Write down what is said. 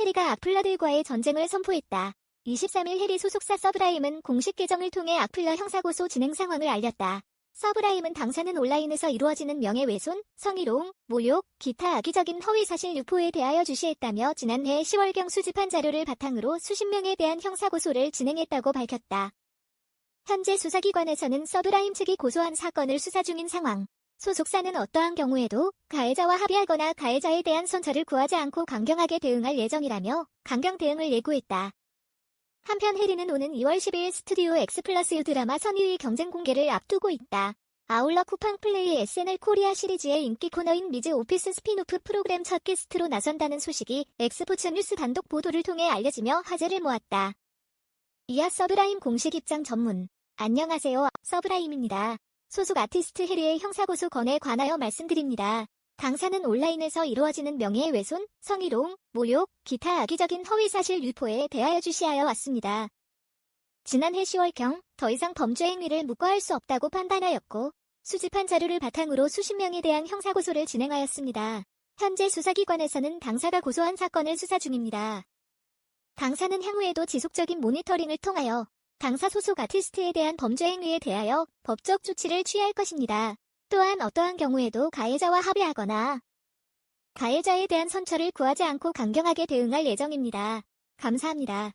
해리가 악플러들과의 전쟁을 선포했다. 23일 해리 소속사 서브라임은 공식 계정을 통해 악플러 형사고소 진행 상황을 알렸다. 서브라임은 당사는 온라인에서 이루어지는 명예훼손, 성희롱, 모욕, 기타 악의적인 허위사실 유포에 대하여 주시했다며 지난해 10월경 수집한 자료를 바탕으로 수십 명에 대한 형사고소를 진행했다고 밝혔다. 현재 수사기관에서는 서브라임 측이 고소한 사건을 수사 중인 상황. 소속사는 어떠한 경우에도 가해자와 합의하거나 가해자에 대한 선처를 구하지 않고 강경하게 대응할 예정이라며 강경 대응을 예고했다. 한편 해리는 오는 2월 10일 스튜디오 X 플러스 U 드라마 선의의 경쟁 공개를 앞두고 있다. 아울러 쿠팡 플레이 SNL 코리아 시리즈의 인기 코너인 미즈 오피스 스피노프 프로그램 첫 게스트로 나선다는 소식이 엑스포츠 뉴스 단독 보도를 통해 알려지며 화제를 모았다. 이하 서브라임 공식 입장 전문. 안녕하세요. 서브라임입니다. 소속 아티스트 해리의 형사고소 건에 관하여 말씀드립니다. 당사는 온라인에서 이루어지는 명예훼손, 성희롱, 모욕, 기타 악의적인 허위사실 유포에 대하여 주시하여 왔습니다. 지난해 10월경 더 이상 범죄 행위를 묵과할 수 없다고 판단하였고 수집한 자료를 바탕으로 수십 명에 대한 형사고소를 진행하였습니다. 현재 수사기관에서는 당사가 고소한 사건을 수사 중입니다. 당사는 향후에도 지속적인 모니터링을 통하여 당사 소속 아티스트에 대한 범죄 행위에 대하여 법적 조치를 취할 것입니다. 또한 어떠한 경우에도 가해자와 합의하거나 가해자에 대한 선처를 구하지 않고 강경하게 대응할 예정입니다. 감사합니다.